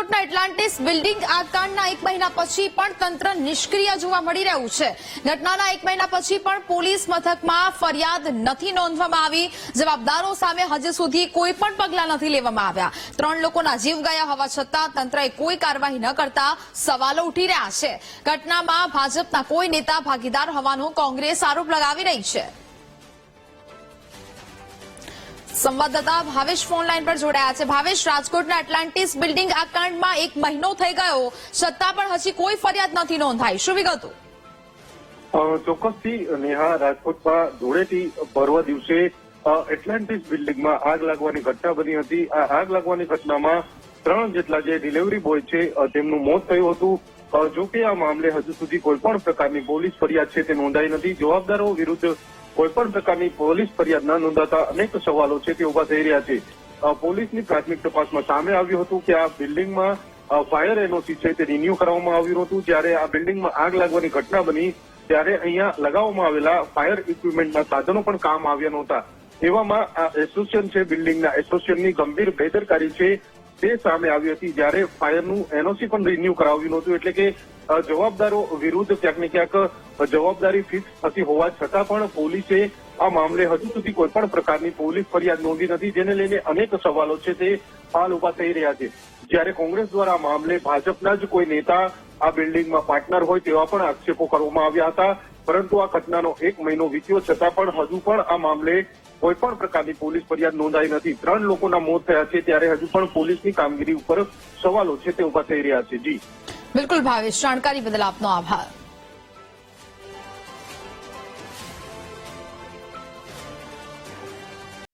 રાજકોટના Atlantis building આગકાંડના એક મહિના પછી પણ તંત્ર નિષ્ક્રિય જોવા મળી રહ્યું છે. ઘટનાના એક મહિના પછી પણ પોલીસ મથકમાં ફરિયાદ નથી નોંધવામાં આવી. જવાબદારો સામે હજી સુધી કોઈ પણ પગલાં નથી લેવામાં આવ્યા. ત્રણ લોકોના જીવ ગયા હોવા છતાં તંત્રએ કોઈ કાર્યવાહી ન કરતા સવાલો ઉઠી રહ્યા છે. ઘટનામાં ભાજપના કોઈ નેતા ભાગીદાર હોવાનો કોંગ્રેસ આરોપ લગાવી રહી છે. સંવાદદાતા ભાવેશ ફોન લાઈન પર જોડાયા છે. ભાવેશ, રાજકોટના એટલાન્ટિસ બિલ્ડિંગ આ કાંડમાં એક મહિનો થઈ ગયો. છતાં પણ હજી કોઈ ફરિયાદ નથી નોંધાઈ. શું વિગતો? ચોક્કસથી નેહા, રાજકોટમાં ધૂળેટી પર્વ દિવસે એટલાન્ટિસ બિલ્ડિંગમાં આગ લાગવાની ઘટના બની હતી. આ આગ લાગવાની ઘટનામાં ત્રણ જેટલા જે ડિલિવરી બોય છે તેમનું મોત થયું હતું. જોકે આ મામલે હજુ સુધી કોઈ પણ પ્રકારની પોલીસ ફરિયાદ છે તે નોંધાઈ નથી. જવાબદારો વિરુદ્ધ કોઈ પણ પ્રકારની પોલીસ ફરિયાદ ન નોંધાતા અનેક સવાલો છે તે ઊભા થઈ રહ્યા છે. પોલીસની પ્રાથમિક તપાસમાં સામે આવ્યું હતું કે આ બિલ્ડિંગમાં ફાયર એનઓસી છે તે રિન્યુ કરવામાં આવ્યું હતું. જ્યારે આ બિલ્ડિંગમાં આગ લાગવાની ઘટના બની, ત્યારે અહીંયા લગાવવામાં આવેલા ફાયર ઇક્વિપમેન્ટના સાધનો પણ કામ આવ્યા નહોતા. એવામાં આ એસોસિએશન છે, બિલ્ડિંગના એસોસિએશનની ગંભીર બેદરકારી છે. તે સામે આવી હતી જ્યારે ફાયરનું એનઓસી પણ રિન્યુ કરાવ્યું નહોતું. એટલે કે જવાબદારો વિરુદ્ધ ક્યાંક ને ક્યાંક જવાબદારી ફિક્સ થતી હોવા છતાં પણ પોલીસે આ મામલે હજુ સુધી કોઈ પણ પ્રકારની પોલીસ ફરિયાદ નોંધી નથી, જેને લઈને અનેક સવાલો છે તે હાલ ઊભા થઈ રહ્યા છે. જ્યારે કોંગ્રેસ દ્વારા આ મામલે ભાજપના જ કોઈ નેતા આ બિલ્ડિંગમાં પાર્ટનર હોય તેવા પણ આક્ષેપો કરવામાં આવ્યા હતા. પરંતુ આ ઘટનાનો એક મહિનો વીત્યો છતાં પણ હજુ પણ આ મામલે કોઈ પણ પ્રકારની પોલીસ ફરિયાદ નોંધાઈ નથી. ત્રણ લોકોના મોત થયા છે ત્યારે હજુ પણ પોલીસની કામગીરી ઉપર સવાલો છે તે ઊભા થઈ રહ્યા છે. જી. બિલકુલ ભાવેશ, જાણકારી બદલ આપનો આભાર.